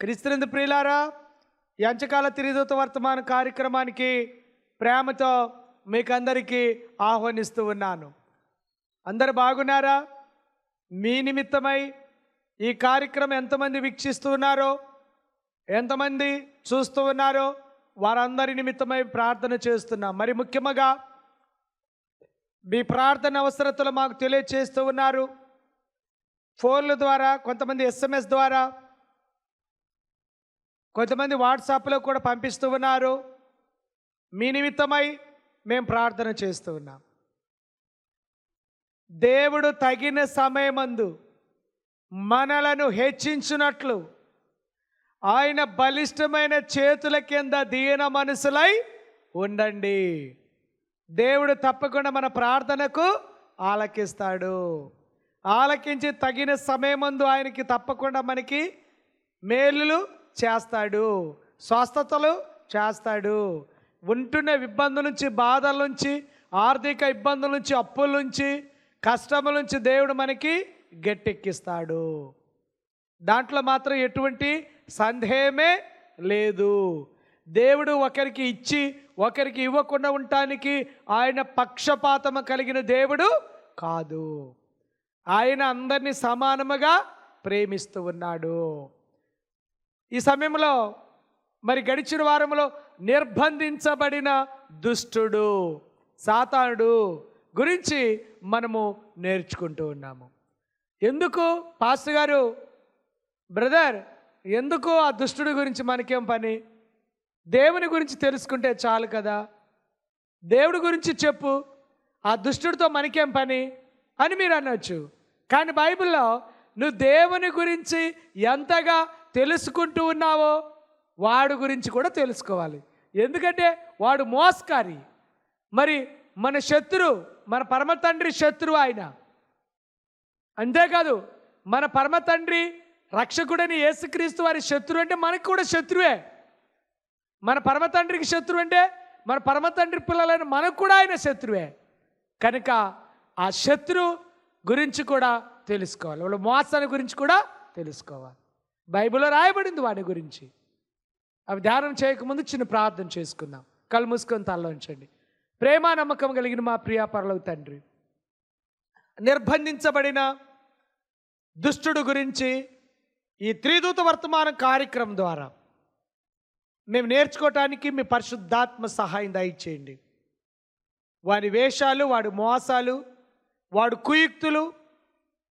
క్రీస్తునందు ప్రియులారా ఎంచకాల తిరిదూత వర్తమాన కార్యక్రమానికి ప్రేమతో మీకు అందరికీ ఆహ్వానిస్తూ ఉన్నాను. అందరు బాగున్నారా? మీ నిమిత్తమై ఈ కార్యక్రమం ఎంతమంది వీక్షిస్తూ ఉన్నారో ఎంతమంది చూస్తూ ఉన్నారో వారందరి నిమిత్తమై ప్రార్థన చేస్తున్నాం. మరి ముఖ్యంగా మీ ప్రార్థన అవసరతలు మాకు తెలియచేస్తూ ఉన్నారు. ఫోన్ల ద్వారా కొంతమంది ఎస్ఎంఎస్ ద్వారా కొంతమంది వాట్సాప్లో కూడా పంపిస్తూ ఉన్నారు. మీ నిమిత్తమై మేము ప్రార్థన చేస్తూ ఉన్నాం. దేవుడు తగిన సమయమందు మనలను హెచ్చించినట్లు ఆయన బలిష్టమైన చేతుల కింద దీన మనసులై ఉండండి. దేవుడు తప్పకుండా మన ప్రార్థనకు ఆలకిస్తాడు. ఆలకించి తగిన సమయమందు ఆయనకి తప్పకుండా మనకి మేలులు చేస్తాడు. స్వస్థతలు చేస్తాడు. ఉంటున్న ఇబ్బందుల నుంచి బాధల నుంచి ఆర్థిక ఇబ్బందుల నుంచి అప్పుల నుంచి కష్టముల నుంచి దేవుడు మనకి గట్టెక్కిస్తాడు. దాంట్లో మాత్రం ఎటువంటి సందేహమే లేదు. దేవుడు ఒకరికి ఇచ్చి ఒకరికి ఇవ్వకుండా ఉండటానికి ఆయన పక్షపాతము కలిగిన దేవుడు కాదు. ఆయన అందరినీ సమానముగా ప్రేమిస్తూ ఉన్నాడు. ఈ సమయంలో మరి గడిచిన వారంలో నిర్బంధించబడిన దుష్టుడు సాతానుడు గురించి మనము నేర్చుకుంటూ ఉన్నాము. ఎందుకు పాస్టర్ గారు బ్రదర్ ఎందుకు ఆ దుష్టుడి గురించి మనకేం పని? దేవుని గురించి తెలుసుకుంటే చాలు కదా. దేవుడి గురించి చెప్పు. ఆ దుష్టుడితో మనకేం పని? అని మీరు అనొచ్చు. కానీ బైబిల్లో నువ్వు దేవుని గురించి ఎంతగా తెలుసుకుంటూ ఉన్నావో వాడు గురించి కూడా తెలుసుకోవాలి. ఎందుకంటే వాడు మోస్కారి. మరి మన శత్రు మన పరమ తండ్రి శత్రువు ఆయన. అంతేకాదు మన పరమ తండ్రి రక్షకుడని యేసుక్రీస్తు వారి శత్రువు అంటే మనకు కూడా శత్రువే. మన పరమ తండ్రికి శత్రువు అంటే మన పరమ తండ్రి పిల్లలైన మనకు కూడా ఆయన శత్రువే. కనుక ఆ శత్రు గురించి కూడా తెలుసుకోవాలి. వాళ్ళ మోసాల గురించి కూడా తెలుసుకోవాలి. బైబిల్లో రాయబడింది వాడి గురించి. అవి ధ్యానం చేయకముందు చిన్న ప్రార్థన చేసుకుందాం. కళ్ళు మూసుకొని తలలో ఉంచండి. ప్రేమ నమ్మకం కలిగిన మా ప్రియాపరలకు తండ్రి నిర్బంధించబడిన దుష్టుడు గురించి ఈ త్రిదూత వర్తమానం కార్యక్రమం ద్వారా మేము నేర్చుకోవటానికి మీ పరిశుద్ధాత్మ సహాయం దయచేయండి. వాడి వేషాలు వాడి మోసాలు వాడు కుయుక్తులు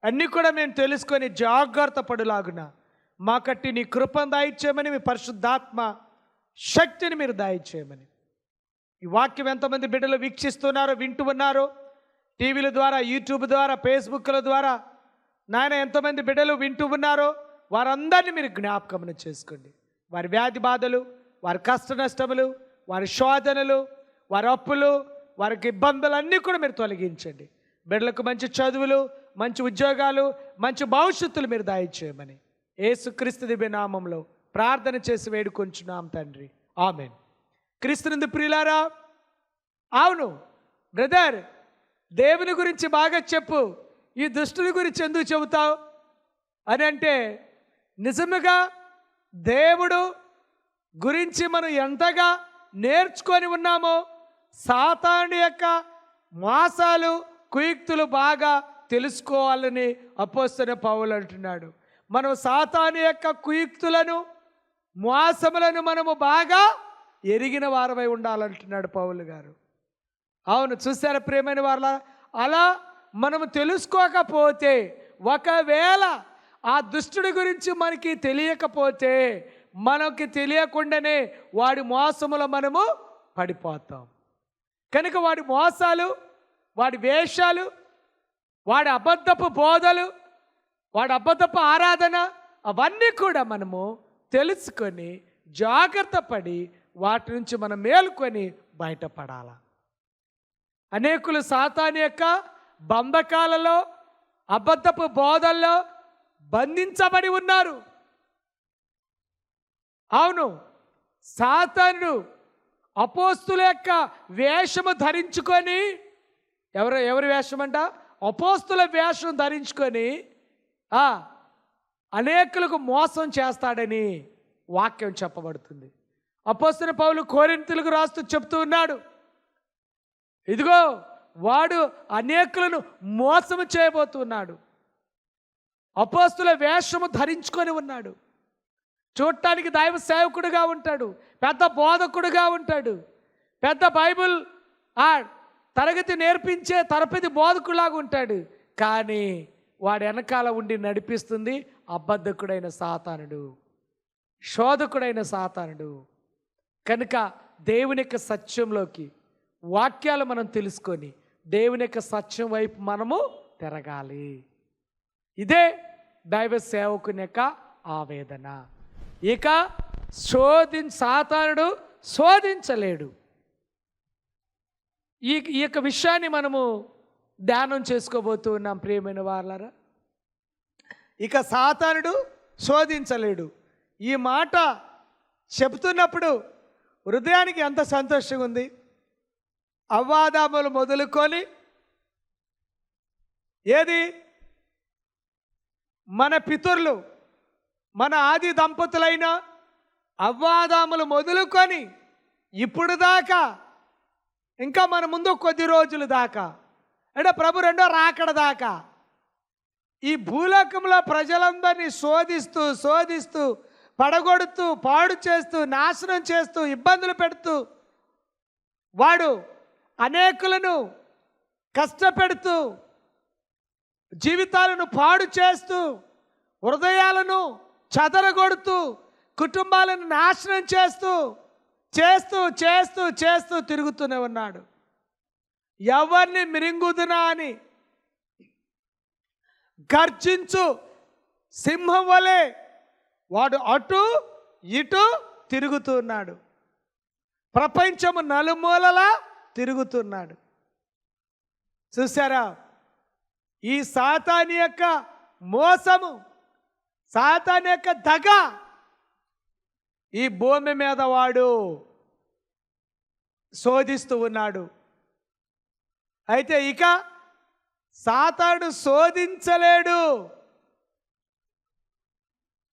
అన్నీ కూడా మేము తెలుసుకొని జాగ్రత్త పడులాగునా మాకట్టి నీ కృపను దాయిచ్చేయమని మీ పరిశుద్ధాత్మ శక్తిని మీరు దాయిచ్చేయమని. ఈ వాక్యం ఎంతమంది బిడ్డలు వీక్షిస్తున్నారో వింటూ ఉన్నారో టీవీల ద్వారా యూట్యూబ్ ద్వారా ఫేస్బుక్ల ద్వారా నాయన ఎంతమంది బిడ్డలు వింటూ ఉన్నారో వారందరినీ మీరు జ్ఞాపకం చేసుకోండి. వారి వ్యాధి బాధలు వారి కష్ట నష్టములు వారి శోధనలు వారి అప్పులు వారికి ఇబ్బందులన్నీ కూడా మీరు తొలగించండి. బిడ్డలకు మంచి చదువులు మంచి ఉద్యోగాలు మంచి భవిష్యత్తులు మీరు దాయిచేయమని ఏసుక్రీస్తు దివ్య నామంలో ప్రార్థన చేసి వేడుకొంచున్నాం తండ్రి. ఆమెన్. క్రీస్తునందు ప్రియులారా అవును బ్రదర్ దేవుని గురించి బాగా చెప్పు ఈ దుష్టుని గురించి ఎందుకు చెబుతావు? అని అంటే నిజముగా దేవుడు గురించి మనం ఎంతగా నేర్చుకొని ఉన్నామో సాతాను యొక్క మాసాలు కుయుక్తులు బాగా తెలుసుకోవాలని అపోస్తున్న పౌలు అంటున్నాడు. మనం సాతాను యొక్క కుయుక్తులను మోసములను మనము బాగా ఎరిగిన వారమై ఉండాలంటున్నాడు పౌలు గారు. అవును చూసారా ప్రేమైన వాళ్ళ అలా మనము తెలుసుకోకపోతే ఒకవేళ ఆ దుష్టుడి గురించి మనకి తెలియకపోతే మనకి తెలియకుండానే వాడి మోసములో మనము పడిపోతాం. కనుక వాడి మోసాలు వాడి వేషాలు వాడి అబద్ధపు బోధలు వాడు అబద్ధపు ఆరాధన అవన్నీ కూడా మనము తెలుసుకొని జాగ్రత్త పడి వాటి నుంచి మనం మేలుకొని బయటపడాల. అనేకులు సాతాని యొక్క బంధకాలలో అబద్ధపు బోధల్లో బంధించబడి ఉన్నారు. అవును సాతానుడు అపోస్తుల యొక్క వేషము ధరించుకొని ఎవరు ఎవరి వేషం అంట అపోస్తుల వేషం ధరించుకొని అనేకులకు మోసం చేస్తాడని వాక్యం చెప్పబడుతుంది. అపోస్తుల పౌలు కోరింతలకు రాస్తూ చెప్తూ ఉన్నాడు. ఇదిగో వాడు అనేకులను మోసము చేయబోతున్నాడు అపోస్తుల వేషము ధరించుకొని ఉన్నాడు. చూడటానికి దైవ సేవకుడుగా ఉంటాడు. పెద్ద బోధకుడుగా ఉంటాడు. పెద్ద బైబిల్ ఆ తరగతి నేర్పించే తరపతి బోధకులాగా ఉంటాడు. కానీ వాడి వెనకాల ఉండి నడిపిస్తుంది అబద్ధకుడైన సాతానుడు శోధకుడైన సాతానుడు. కనుక దేవుని యొక్క సత్యంలోకి వాక్యాలు మనం తెలుసుకొని దేవుని యొక్క సత్యం వైపు మనము తిరగాలి. ఇదే దైవ సేవకుని యొక్క ఆవేదన. ఇక శోధి సాతానుడు శోధించలేడు. ఈ ఈ యొక్క విషయాన్ని మనము ధ్యానం చేసుకోబోతూ ఉన్నాం ప్రియమైన వాళ్ళరా ఇక సాతానుడు శోధించలేడు. ఈ మాట చెబుతున్నప్పుడు హృదయానికి ఎంత సంతోషంగా ఉంది. అవ్వాదాములు మొదలుకొని ఏది? మన పితరులు మన ఆది దంపతులైన అవ్వాదాములు మొదలుకొని ఇప్పుడు దాకా ఇంకా మన ముందు కొద్ది రోజులు దాకా అంటే ప్రభు రెండో రాకడ దాకా. ఈ భూలోకంలో ప్రజలందరినీ శోధిస్తూ శోధిస్తూ పడగొడుతూ పాడు చేస్తూ నాశనం చేస్తూ ఇబ్బందులు పెడుతూ వాడు అనేకులను కష్టపెడుతూ జీవితాలను పాడు చేస్తూ హృదయాలను చదరగొడుతూ కుటుంబాలను నాశనం చేస్తూ చేస్తూ చేస్తూ చేస్తూ తిరుగుతూనే ఉన్నాడు. ఎవరిని మిరింగుదునా అని? గర్జించు. సింహం వలె వాడు అటు ఇటు తిరుగుతున్నాడు. ప్రపంచము నలుమూలలా తిరుగుతున్నాడు. చూసారా ఈ సాతాని యొక్క మోసము సాతాని యొక్క దగ ఈ భూమి మీద వాడు శోధిస్తూ ఉన్నాడు. అయితే ఇక సాతాడు శోధించలేడు.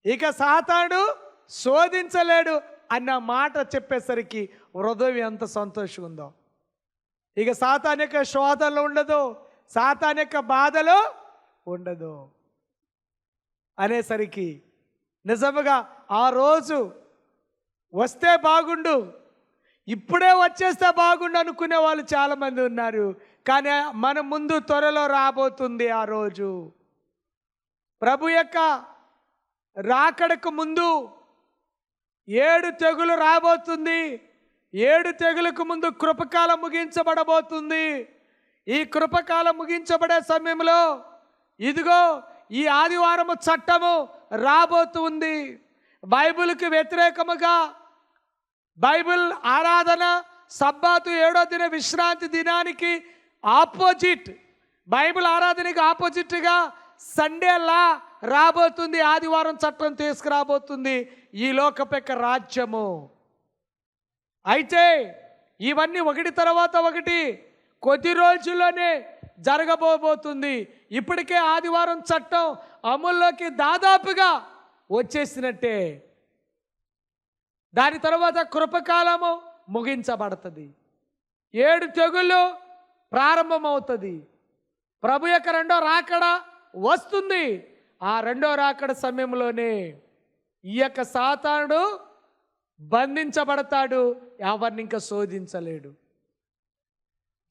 ఇక సాతాడు శోధించలేడు అన్న మాట చెప్పేసరికి హృదయం ఎంత సంతోషం ఉందో ఇక సాతాన్ యొక్క శోధనలు ఉండదు సాతాన్ యొక్క బాధలు ఉండదు. అనేసరికి నిజముగా ఆ రోజు వస్తే బాగుండు ఇప్పుడే వచ్చేస్తే బాగుండు అనుకునే వాళ్ళు చాలామంది ఉన్నారు. కానీ మన ముందు త్వరలో రాబోతుంది ఆ రోజు. ప్రభు యొక్క రాకడకు ముందు ఏడు తెగులు రాబోతుంది. ఏడు తెగులకు ముందు కృపకాలం ముగించబడబోతుంది. ఈ కృపకాలం ముగించబడే సమయంలో ఇదిగో ఈ ఆదివారము చట్టము రాబోతుంది బైబిల్కి వ్యతిరేకముగా బైబిల్ ఆరాధన సబ్బాతు ఏడో దిన విశ్రాంతి దినానికి ఆపోజిట్. బైబిల్ ఆరాధనకి ఆపోజిట్గా సండేలా రాబోతుంది ఆదివారం చట్టం తీసుకురాబోతుంది ఈ లోకపెక్క రాజ్యము. అయితే ఇవన్నీ ఒకటి తర్వాత ఒకటి కొద్ది రోజుల్లోనే జరగబోబోతుంది. ఇప్పటికే ఆదివారం చట్టం అమల్లోకి దాదాపుగా వచ్చేసినట్టే. దాని తర్వాత కృపకాలము ముగించబడుతుంది. ఏడు తెగుళ్ళు ప్రారంభమవుతుంది. ప్రభు యొక్క రెండో రాకడ వస్తుంది. ఆ రెండో రాకడ సమయంలోనే ఈ యొక్క సాతానుడు బంధించబడతాడు. ఎవరిని ఇంకా శోధించలేడు.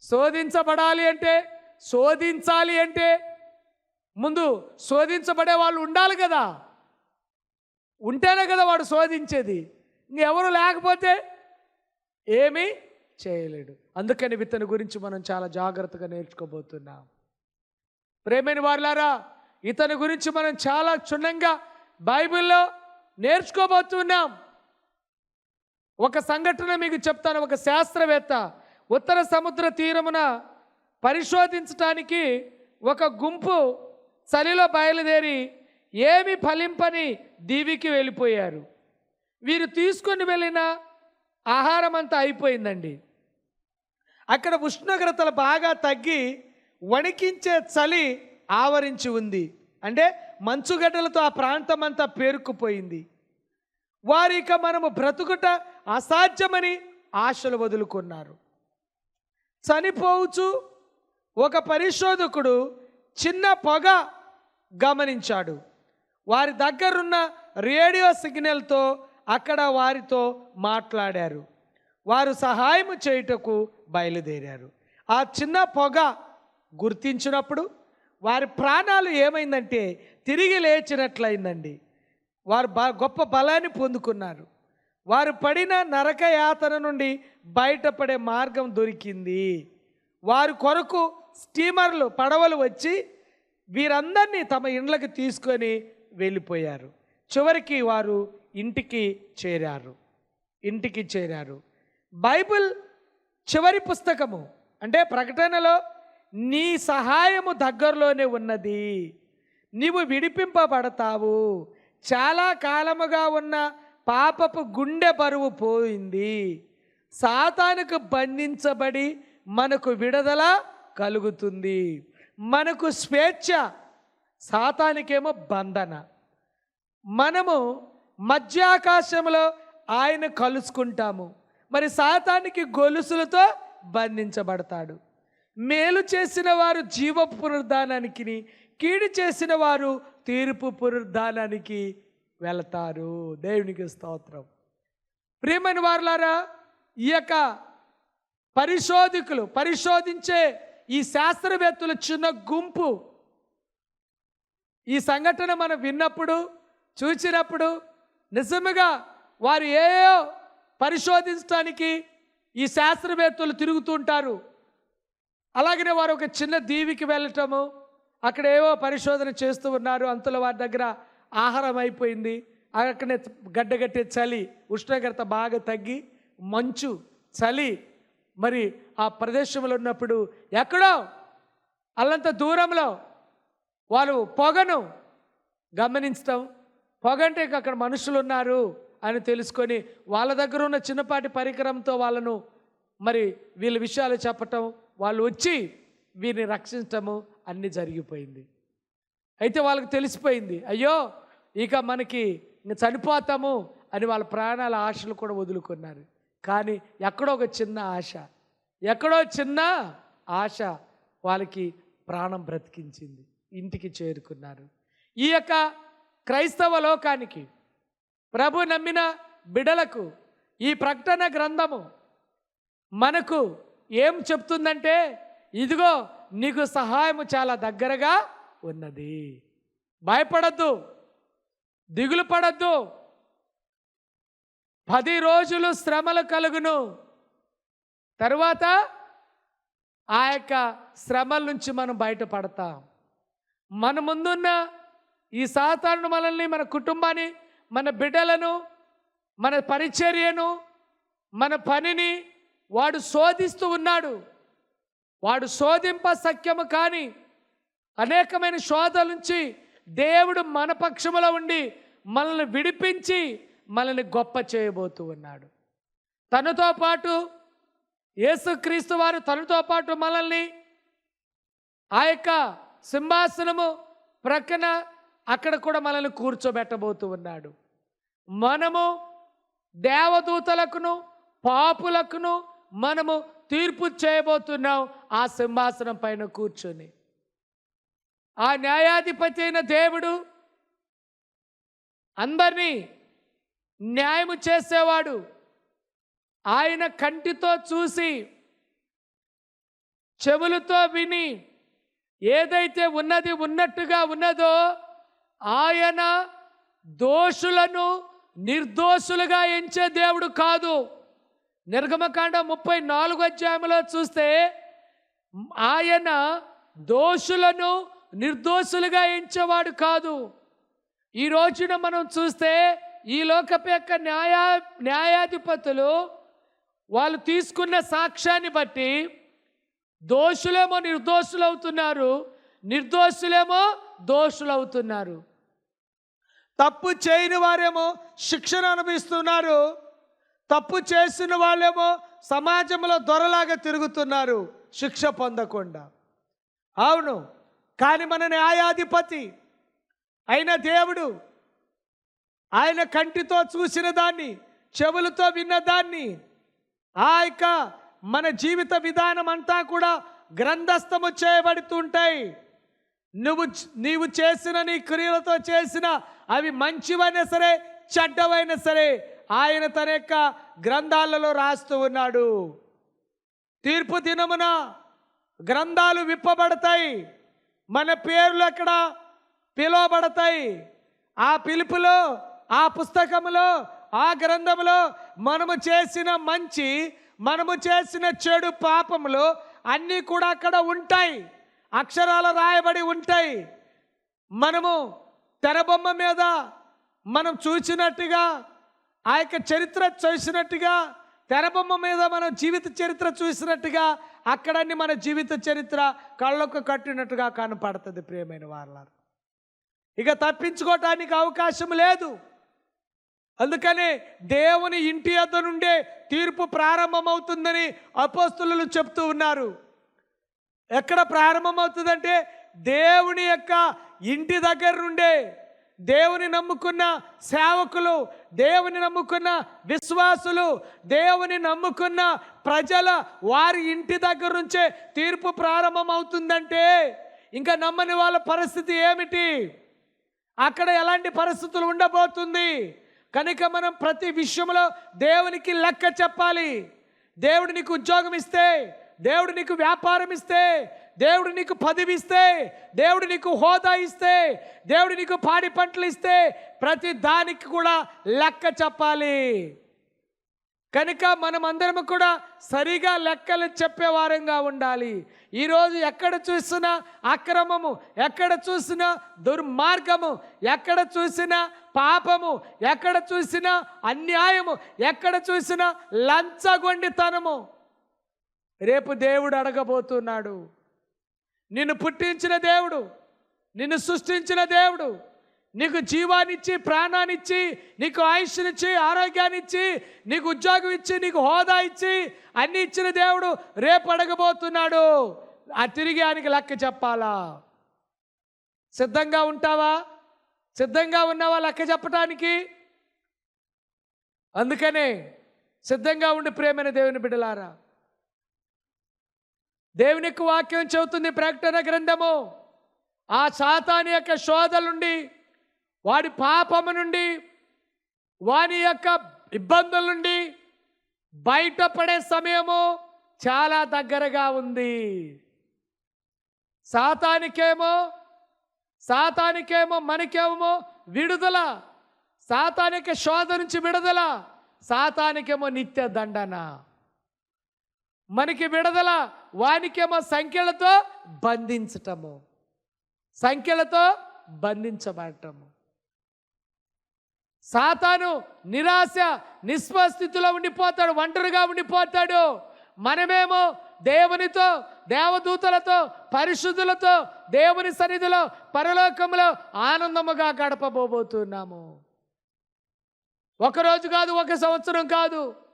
శోధించబడాలి అంటే శోధించాలి అంటే ముందు శోధించబడే వాళ్ళు ఉండాలి కదా. ఉంటేనే కదా వాడు శోధించేది. ఇంకెవరు లేకపోతే ఏమీ చేయలేడు. అందుకని ఇతని గురించి మనం చాలా జాగ్రత్తగా నేర్చుకోబోతున్నాం. ప్రేమైన వారులారా ఇతని గురించి మనం చాలా క్షుణ్ణంగా బైబిల్లో నేర్చుకోబోతున్నాం. ఒక సంఘటన మీకు చెప్తాను ఒక శాస్త్రవేత్త ఉత్తర సముద్ర తీరమున పరిశోధించటానికి ఒక గుంపు చలిలో బయలుదేరి ఏమి ఫలింపని దీవికి వెళ్ళిపోయారు. వీరు తీసుకొని వెళ్ళిన ఆహారం అంతా అయిపోయిందండి. అక్కడ ఉష్ణోగ్రతలు బాగా తగ్గి వణికించే చలి ఆవరించి ఉంది. అంటే మంచుగడ్డలతో ఆ ప్రాంతం అంతా పేరుకుపోయింది. వారి ఇక మనము బ్రతుకుట అసాధ్యమని ఆశలు వదులుకున్నారు. చనిపోవచ్చు ఒక పరిశోధకుడు చిన్న పొగ గమనించాడు. వారి దగ్గరున్న రేడియో సిగ్నల్తో అక్కడ వారితో మాట్లాడారు. వారు సహాయం చేయుటకు బయలుదేరారు. ఆ చిన్న పొగ గుర్తించినప్పుడు వారి ప్రాణాలు ఏమైందంటే తిరిగి లేచినట్లయిందండి. వారు బ గొప్ప బలాన్ని పొందుకున్నారు. వారు పడిన నరక యాతన నుండి బయటపడే మార్గం దొరికింది. వారి కొరకు స్టీమర్లు పడవలు వచ్చి వీరందరినీ తమ ఇండ్లకు తీసుకొని వెళ్ళిపోయారు. చివరికి వారు ఇంటికి చేరారు. ఇంటికి చేరారు. బైబిల్ చివరి పుస్తకము అంటే ప్రకటనలో నీ సహాయము దగ్గరలోనే ఉన్నది. నీవు విడిపింపబడతావు. చాలా కాలముగా ఉన్న పాపపు గుండె బరువు పోయింది. సాతానుకు బంధించబడి మనకు విడుదల కలుగుతుంది. మనకు స్వేచ్ఛ. సాతానికేమో బంధన. మనము మధ్యాకాశంలో ఆయన కలుసుకుంటాము. మరి సాతానికి గొలుసులతో బంధించబడతాడు. మేలు చేసిన వారు జీవ పునరుద్ధానానికి కీడు చేసిన వారు తీర్పు పునరుద్ధానానికి వెళతారు. దేవునికి స్తోత్రం. ప్రియమైన వారులారా ఈ యొక్క పరిశోధకులు పరిశోధించే ఈ శాస్త్రవేత్తల చిన్న గుంపు ఈ సంఘటన మనం విన్నప్పుడు చూసినప్పుడు నిజముగా వారు ఏయో పరిశోధించడానికి ఈ శాస్త్రవేత్తలు తిరుగుతుంటారు అలాగనే వారు ఒక చిన్న దీవికి వెళ్ళటము అక్కడ ఏవో పరిశోధన చేస్తూ ఉన్నారు అంతలో వారి దగ్గర ఆహారం అయిపోయింది అక్కడనే గడ్డగట్టే చలి ఉష్ణోగ్రత బాగా తగ్గి మంచు చలి మరి ఆ ప్రదేశంలో ఉన్నప్పుడు ఎక్కడో అల్లంత దూరంలో వాళ్ళు పొగను గమనించటం పొగంటే అక్కడ మనుషులు ఉన్నారు అని తెలుసుకొని వాళ్ళ దగ్గర ఉన్న చిన్నపాటి పరికరంతో వాళ్ళను మరి వీళ్ళ విషయాలు చెప్పటం వాళ్ళు వచ్చి వీరిని రక్షించటము అన్నీ జరిగిపోయింది. అయితే వాళ్ళకి తెలిసిపోయింది అయ్యో ఇక మనకి చనిపోతాము అని వాళ్ళ ప్రాణాల ఆశలు కూడా వదులుకున్నారు. కానీ ఎక్కడో ఒక చిన్న ఆశ ఎక్కడో చిన్న ఆశ వాళ్ళకి ప్రాణం బ్రతికించింది ఇంటికి చేరుకున్నారు. ఈ యొక్క క్రైస్తవ లోకానికి ప్రభు నమ్మిన బిడలకు ఈ ప్రకటన గ్రంథము మనకు ఏం చెప్తుందంటే ఇదిగో నీకు సహాయము చాలా దగ్గరగా ఉన్నది. భయపడద్దు దిగులు పడద్దు. పది రోజులు శ్రమలు కలుగును. తరువాత ఆ యొక్క శ్రమల నుంచి మనం బయటపడతాం. మన ముందున్న ఈ సాతాను మనల్ని మన కుటుంబాన్ని మన బిడ్డలను మన పరిచర్యను మన పనిని వాడు శోధిస్తూ ఉన్నాడు. వాడు శోధింప సఖ్యము కానీ అనేకమైన శోధల నుంచి దేవుడు మన పక్షములో ఉండి మనల్ని విడిపించి మనల్ని గొప్ప చేయబోతూ ఉన్నాడు. తనతో పాటు యేసుక్రీస్తు వారు తనతో పాటు మనల్ని ఆ యొక్క సింహాసనము ప్రక్కన అక్కడ కూడా మనల్ని కూర్చోబెట్టబోతూ ఉన్నాడు. మనము దేవదూతలకును పాపులకును మనము తీర్పు చేయబోతున్నాం ఆ సింహాసనం పైన కూర్చొని. ఆ న్యాయాధిపతి అయిన దేవుడు అందరినీ న్యాయము చేసేవాడు. ఆయన కంటితో చూసి చెవులతో విని ఏదైతే ఉన్నది ఉన్నట్టుగా ఉన్నదో ఆయన దోషులను నిర్దోషులుగా ఎంచే దేవుడు కాదు. నిర్గమకాండ ముప్పై నాలుగు అధ్యాయంలో చూస్తే ఆయన దోషులను నిర్దోషులుగా ఎంచేవాడు కాదు. ఈ రోజున మనం చూస్తే ఈ లోకపు యొక్క న్యాయ న్యాయాధిపతులు వాళ్ళు తీసుకున్న సాక్ష్యాన్ని బట్టి దోషులేమో నిర్దోషులు అవుతున్నారు నిర్దోషులేమో దోషులవుతున్నారు. తప్పు చేయని వారేమో శిక్షణ అనుభవిస్తున్నారు. తప్పు చేసిన వాళ్ళేమో సమాజంలో దొరలాగా తిరుగుతున్నారు శిక్ష పొందకుండా. అవును కానీ మన న్యాయాధిపతి అయిన దేవుడు ఆయన కంటితో చూసిన దాన్ని చెవులతో విన్న దాన్ని ఆ యొక్క మన జీవిత విధానం అంతా కూడా గ్రంథస్థము చేయబడుతుంటాయి. నువ్వు నీవు చేసిన నీ క్రియలతో చేసిన అవి మంచివైనా సరే చెడ్డవైనా సరే ఆయన తన యొక్క గ్రంథాలలో రాస్తూ ఉన్నాడు. తీర్పు దినమున గ్రంథాలు విప్పబడతాయి. మన పేర్లు అక్కడ పిలువబడతాయి. ఆ పిలుపులో ఆ పుస్తకములో ఆ గ్రంథములో మనము చేసిన మంచి మనము చేసిన చెడు పాపములు అన్నీ కూడా అక్కడ ఉంటాయి. అక్షరాలు రాయబడి ఉంటాయి. మనము తెరబొమ్మ మీద మనం చూసినట్టుగా ఆ యొక్క చరిత్ర చూసినట్టుగా తెరబొమ్మ మీద మనం జీవిత చరిత్ర చూసినట్టుగా అక్కడన్ని మన జీవిత చరిత్ర కళ్ళకు కట్టినట్టుగా కనపడుతుంది ప్రియమైన వాళ్ళ ఇక తప్పించుకోవటానికి అవకాశం లేదు. అందుకని దేవుని ఇంటి వద్ద నుండే తీర్పు ప్రారంభమవుతుందని అపోస్తులు చెప్తూ ఉన్నారు. ఎక్కడ ప్రారంభమవుతుందంటే దేవుని యొక్క ఇంటి దగ్గర నుండే. దేవుని నమ్ముకున్న సేవకులు దేవుని నమ్ముకున్న విశ్వాసులు దేవుని నమ్ముకున్న ప్రజల వారి ఇంటి దగ్గర నుంచే తీర్పు ప్రారంభమవుతుందంటే ఇంకా నమ్మని వాళ్ళ పరిస్థితి ఏమిటి? అక్కడ ఎలాంటి పరిస్థితులు ఉండబోతుంది? కనుక మనం ప్రతి విషయంలో దేవునికి లెక్క చెప్పాలి. దేవుడు నీకు ఉద్యోగం ఇస్తే దేవుడు నీకు వ్యాపారం ఇస్తే దేవుడు నీకు పదవి ఇస్తే దేవుడు నీకు హోదా ఇస్తే దేవుడు నీకు పాడి పంటలు ఇస్తే ప్రతి దానికి కూడా లెక్క చెప్పాలి. కనుక మనం కూడా సరిగా లెక్కలు చెప్పేవారంగా ఉండాలి. ఈరోజు ఎక్కడ చూసినా అక్రమము ఎక్కడ చూసినా దుర్మార్గము ఎక్కడ చూసినా పాపము ఎక్కడ చూసినా అన్యాయము ఎక్కడ చూసినా లంచగొండితనము. రేపు దేవుడు అడగబోతున్నాడు. నిన్ను పుట్టించిన దేవుడు నిన్ను సృష్టించిన దేవుడు నీకు జీవాన్నిచ్చి ప్రాణాన్నిచ్చి నీకు ఆయుష్నిచ్చి ఆరోగ్యాన్నిచ్చి నీకు ఉద్యోగం ఇచ్చి నీకు హోదా ఇచ్చి అన్ని ఇచ్చిన దేవుడు రేపు అడగబోతున్నాడు. ఆ తిరిగి ఆయనకి లెక్క చెప్పాలా? సిద్ధంగా ఉంటావా? సిద్ధంగా ఉన్నావా లెక్క చెప్పటానికి? అందుకనే సిద్ధంగా ఉండి ప్రేమైన దేవుని బిడ్డలారా దేవుని యొక్క వాక్యం చెబుతుంది ప్రకటన గ్రంథము. ఆ సాతాని యొక్క శోధలుండి వాడి పాపము నుండి వాని యొక్క ఇబ్బందుల నుండి బయటపడే సమయము చాలా దగ్గరగా ఉంది. సాతానికేమో సాతానికేమో మనకేమో విడుదల సాతానిక శోధ నుంచి విడుదల సాతానికేమో నిత్య దండన. మనకి విడుదల వానికేమో సంఖ్యలతో బంధించటము. సంఖ్యలతో బంధించబడటము. సాతాను నిరాశ నిస్వస్థితిలో ఉండిపోతాడు ఒంటరిగా ఉండిపోతాడు. మనమేమో దేవునితో దేవదూతలతో పరిశుద్ధులతో దేవుని సన్నిధిలో పరలోకంలో ఆనందముగా గడపబోబోతున్నాము. ఒక రోజు కాదు ఒక సంవత్సరం కాదు.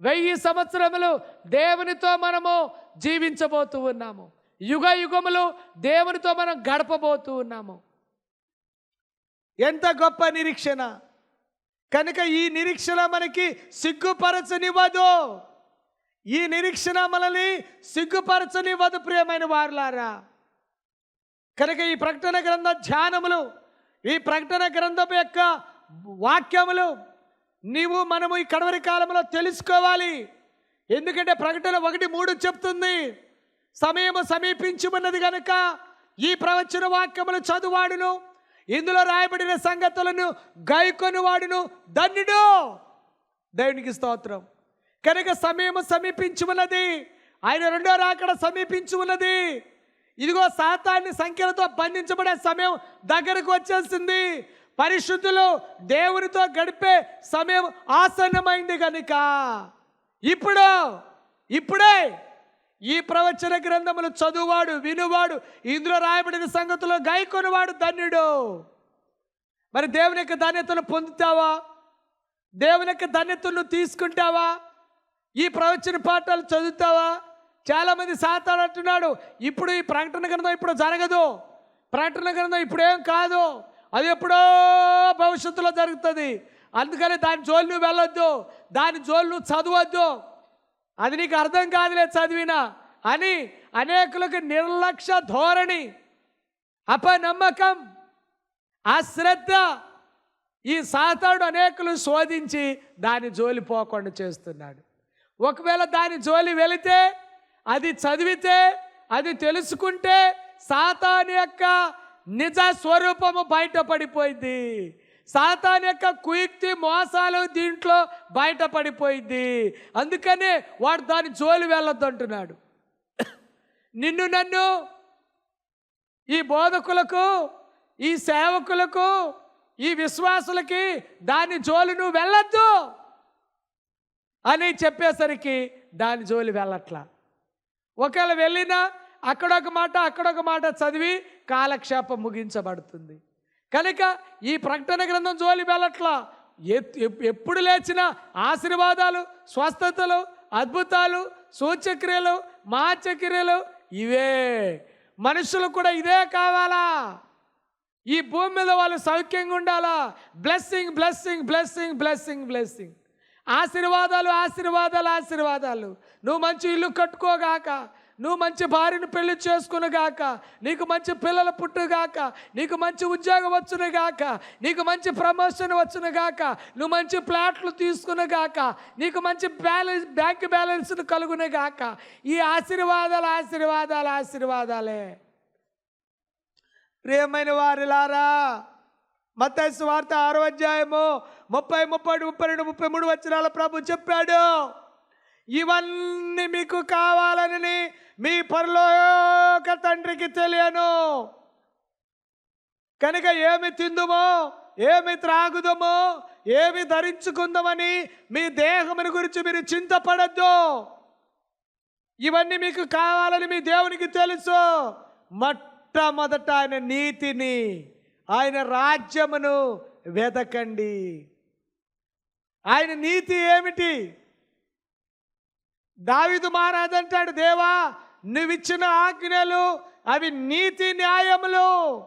వెయ్యి సంవత్సరములు దేవునితో మనము జీవించబోతూ ఉన్నాము. యుగ యుగములు దేవునితో మనం గడపబోతూ ఉన్నాము. ఎంత గొప్ప నిరీక్షణ! కనుక ఈ నిరీక్షణ మనకి సిగ్గుపరచనివ్వదు. ఈ నిరీక్షణ మనల్ని సిగ్గుపరచనివ్వదు ప్రియమైన వారులారా. కనుక ఈ ప్రకటన గ్రంథ ధ్యానములు ఈ ప్రకటన గ్రంథం యొక్క వాక్యములు నీవు మనము ఈ కడవరి కాలంలో తెలుసుకోవాలి. ఎందుకంటే ప్రకటన ఒకటి మూడు చెప్తుంది. సమయము సమీపించి ఉన్నది కనుక ఈ ప్రవచన వాక్యములు చదువాడును. ఇందులో రాయబడిన సంగతులను గైకొని వాడును ధన్యుడు! దేవునికి స్తోత్రం. కనుక సమయము సమీపించి ఉన్నది ఆయన రెండో రాకడ సమీపించి ఉన్నది ఇదిగో సాతాన్ని సంఖ్యలతో బంధించబడే సమయం దగ్గరకు వచ్చేసింది. పరిశుద్ధులు దేవునితో గడిపే సమయం ఆసన్నమైంది కనుక ఇప్పుడు ఇప్పుడే ఈ ప్రవచన గ్రంథములు చదువువాడు వినువాడు ఇందులో రాయబడిన సంగతులు గాయకొనివాడు ధన్యుడు. మరి దేవుని యొక్క ధన్యతను పొందుతావా? దేవుని యొక్క ధన్యతను తీసుకుంటావా? ఈ ప్రవచన పాఠాలు చదువుతావా? చాలామంది సాతాడు అంటున్నాడు ఇప్పుడు ఈ ప్రకటన గ్రంథం ఇప్పుడు జరగదు. ప్రకటన గ్రంథం ఇప్పుడేం కాదు. అది ఎప్పుడో భవిష్యత్తులో జరుగుతుంది. అందుకని దాని జోలు నువ్వు వెళ్ళొద్దు. దాని జోలు నువ్వు చదవద్దు. అది నీకు అర్థం కాదులే చదివినా. అని అనేకులకు నిర్లక్ష్య ధోరణి అపనమ్మకం అశ్రద్ధ ఈ సాతాడు అనేకులు శోధించి దాని జోలి పోకుండా చేస్తున్నాడు. ఒకవేళ దాని జోలి వెళితే అది చదివితే అది తెలుసుకుంటే సాతాను యొక్క నిజ స్వరూపము బయటపడిపోయింది సాతాన్ యొక్క కుయుక్తి మోసాలు దీంట్లో బయటపడిపోయింది అందుకనే వాడు దాని జోలి వెళ్ళొద్దు అంటున్నాడు నిన్ను నన్ను ఈ బోధకులకు ఈ సేవకులకు ఈ విశ్వాసులకి దాని జోలి నువ్వు వెళ్ళొద్దు అని చెప్పేసరికి దాని జోలి వెళ్ళట్లా. ఒకవేళ వెళ్ళినా అక్కడొక మాట అక్కడొక మాట చదివి కాలక్షేపం ముగించబడుతుంది. కనుక ఈ ప్రకటన గ్రంథం జోలి వెళ్ళట్లా. ఎప్- ఎప్పుడు లేచిన ఆశీర్వాదాలు స్వస్థతలు అద్భుతాలు సూచక్రియలు మహాచక్రియలు ఇవే. మనుషులు కూడా ఇదే కావాలా? ఈ భూమి మీద వాళ్ళు సౌఖ్యంగా ఉండాలా? Blessing blessing blessing blessing blessing. ఆశీర్వాదాలు ఆశీర్వాదాలు ఆశీర్వాదాలు. నువ్వు మంచి ఇల్లు కట్టుకోగాక నువ్వు మంచి భార్యను పెళ్ళి చేసుకునుగాక నీకు మంచి పిల్లలు పుట్టుగాక నీకు మంచి ఉద్యోగం వచ్చునుగాక నీకు మంచి ప్రమోషన్ వచ్చునుగాక నువ్వు మంచి ప్లాట్లు తీసుకునుగాక నీకు మంచి బ్యాలెన్స్ బ్యాంక్ బ్యాలెన్స్ కలుగునుగాక ఈ ఆశీర్వాదాలు ఆశీర్వాదాలు ఆశీర్వాదాలే. ప్రియమైన వారిలారా మత్తయి వార్త ఆరో అధ్యాయము ముప్పై ముప్పై ముప్పై రెండు ముప్పై మూడు వచ్చినాల ప్రభు చెప్పాడు. ఇవన్నీ మీకు కావాలని మీ పరలోక తండ్రికి తెలియను. కనుక ఏమి తిందుమో ఏమి త్రాగుదమో ఏమి ధరించుకుందామని మీ దేహముని గురించి మీరు చింతపడద్దు. ఇవన్నీ మీకు కావాలని మీ దేవునికి తెలుసు. మొట్టమొదట ఆయన నీతిని ఆయన రాజ్యమును వెదకండి. ఆయన నీతి ఏమిటి? దావిదు మహారాజు అంటాడు దేవా నువ్విచ్చిన ఆజ్ఞలు అవి నీతి న్యాయములు.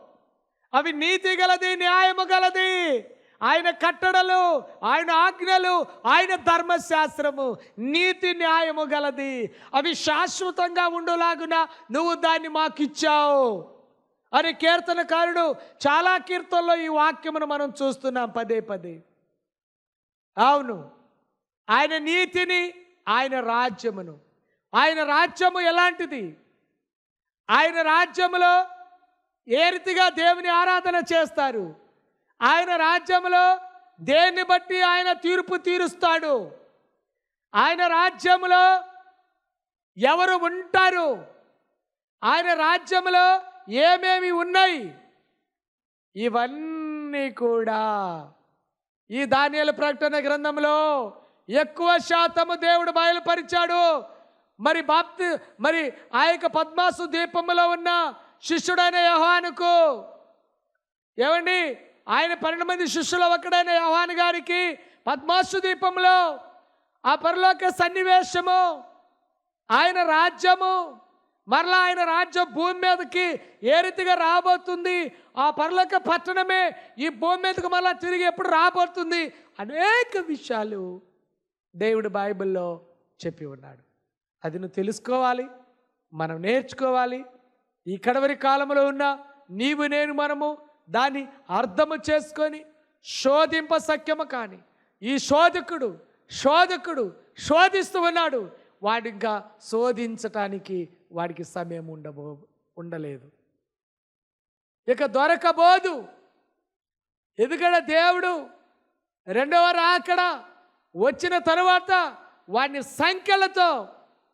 అవి నీతి గలది న్యాయము గలది. ఆయన కట్టడలు ఆయన ఆజ్ఞలు ఆయన ధర్మశాస్త్రము నీతి న్యాయము గలది. అవి శాశ్వతంగా ఉండులాగున నువ్వు దాన్ని మాకిచ్చావు. అని కీర్తనకారుడు చాలా కీర్తనలో ఈ వాక్యమును మనం చూస్తున్నాం పదే పదే. అవును. ఆయన నీతిని ఆయన రాజ్యమును. ఆయన రాజ్యము ఎలాంటిది? ఆయన రాజ్యములో ఏ రీతిగా దేవుని ఆరాధన చేస్తారు? ఆయన రాజ్యములో దేన్ని బట్టి ఆయన తీర్పు తీరుస్తాడు? ఆయన రాజ్యములో ఎవరు ఉంటారు? ఆయన రాజ్యములో ఏమేమి ఉన్నాయి? ఇవన్నీ కూడా ఈ ధాన్యాల ప్రకటన గ్రంథంలో ఎక్కువ శాతము దేవుడు బయలుపరిచాడు. మరి బాప్తి మరి ఆ యొక్క పద్మాసు దీపంలో ఉన్న శిష్యుడైన యహానుకు ఏమండి? ఆయన పన్నెండు మంది శిష్యుల ఒకడైన యహాన్ గారికి పద్మాసు దీపంలో ఆ పరలోక సన్నివేశము ఆయన రాజ్యము మరలా ఆయన రాజ్యం భూమి మీదకి ఏ రీతిగా రాబోతుంది ఆ పరలోక పట్టణమే ఈ భూమి మీదకి మరలా తిరిగి ఎప్పుడు రాబోతుంది అనేక విషయాలు దేవుడు బైబిల్లో చెప్పి ఉన్నాడు. అది నువ్వు తెలుసుకోవాలి మనం నేర్చుకోవాలి. ఈ కడవరి కాలంలో ఉన్న నీవు నేను మనము దాన్ని అర్థము చేసుకొని శోధింప సఖ్యము కానీ ఈ శోధకుడు శోధకుడు శోధిస్తూ ఉన్నాడు. వాడు ఇంకా శోధించటానికి వాడికి సమయం ఉండబో ఉండలేదు. ఇక దొరకబోదు. ఎందుకంటే దేవుడు రెండవ రాకడా వచ్చిన తరువాత వాడిని సంఖ్యలతో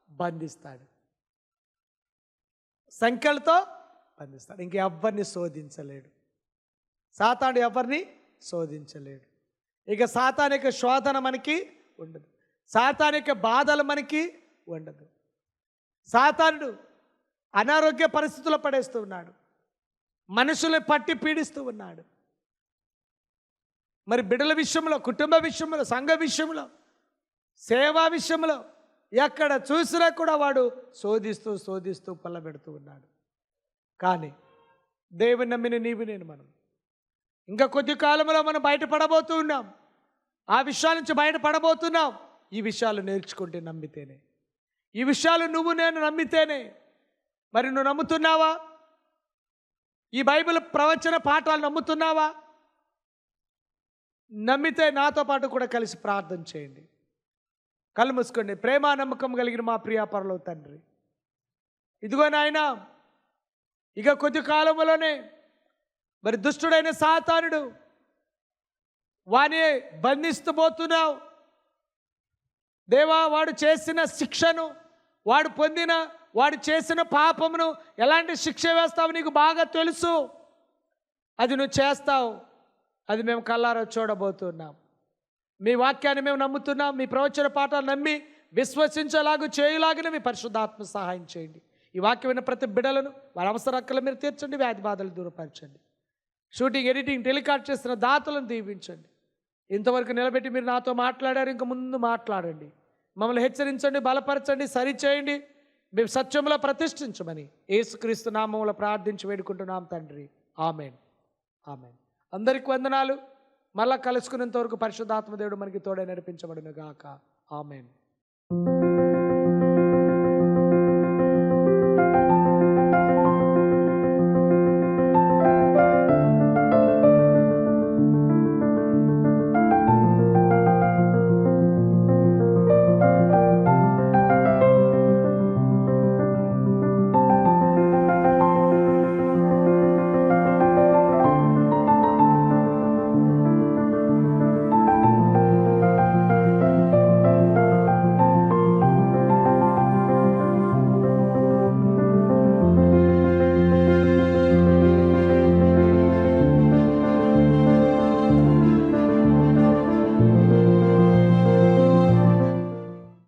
బంధిస్తాడు. సంఖ్యలతో బంధిస్తాడు. ఇంక ఎవరిని శోధించలేడు. సాతాడు ఎవరిని శోధించలేడు. ఇక సాతానిక శోధన మనకి ఉండదు. సాతానిక బాధలు మనకి ఉండదు. సాతానుడు అనారోగ్య పరిస్థితుల్లో పడేస్తూ ఉన్నాడు. మనుషుల్ని పట్టి పీడిస్తూ ఉన్నాడు. మరి బిడ్డల విషయంలో కుటుంబ విషయంలో సంఘ విషయంలో సేవా విషయంలో ఎక్కడ చూసినా కూడా వాడు శోధిస్తూ శోధిస్తూ పల్లబెడుతూ ఉన్నాడు. కానీ దేవుని నమ్మిన నీవు నేను మనం ఇంకా కొద్ది కాలంలో మనం బయటపడబోతూ ఉన్నాం. ఆ విషయాల నుంచి బయటపడబోతున్నాం. ఈ విషయాలు నేర్చుకుంటే నమ్మితేనే. ఈ విషయాలు నువ్వు నేను నమ్మితేనే. మరి నువ్వు నమ్ముతున్నావా? ఈ బైబిల్ ప్రవచన పాఠాలు నమ్ముతున్నావా? నమ్మితే నాతో పాటు కూడా కలిసి ప్రార్థన చేయండి. కళ్ళు మూసుకోండి. ప్రేమ నమ్మకం కలిగిన మా ప్రియాపరలో తండ్రి. ఇదిగో నాయన ఇక కొద్ది కాలంలోనే మరి దుష్టుడైన సాతానుడు వాని బంధిస్తూ పోతున్నావు. దేవా వాడు చేసిన శిక్షను వాడు పొందిన వాడు చేసిన పాపమును ఎలాంటి శిక్ష వేస్తావు నీకు బాగా తెలుసు. అది నువ్వు చేస్తావు. అది మేము కల్లారా చూడబోతున్నాం. మీ వాక్యాన్ని మేము నమ్ముతున్నాం. మీ ప్రవచన పాఠాలు నమ్మి విశ్వసించేలాగు చేయలాగిన మీ పరిశుద్ధాత్మ సహాయం చేయండి. ఈ వాక్యం విన్న ప్రతి బిడలను వారి అవసర మీరు తీర్చండి వ్యాధి బాధలు దూరపరచండి. షూటింగ్ ఎడిటింగ్ టెలికాస్ట్ చేస్తున్న దాతలను దీవించండి. ఇంతవరకు నిలబెట్టి మీరు నాతో మాట్లాడారు ఇంక ముందు మాట్లాడండి. మమ్మల్ని హెచ్చరించండి బలపరచండి సరిచేయండి. మేము సత్యంలో ప్రతిష్ఠించమని యేసుక్రీస్తు నామంలో ప్రార్థించి వేడుకుంటున్నాం తండ్రి. ఆమెన్. ఆమెన్. అందరికి వందనాలు. మళ్ళా కలుసుకునేంత వరకు పరిశుద్ధాత్మ దేవుడు మనకి తోడే నడిపించబడిన గాక ఆమెన్.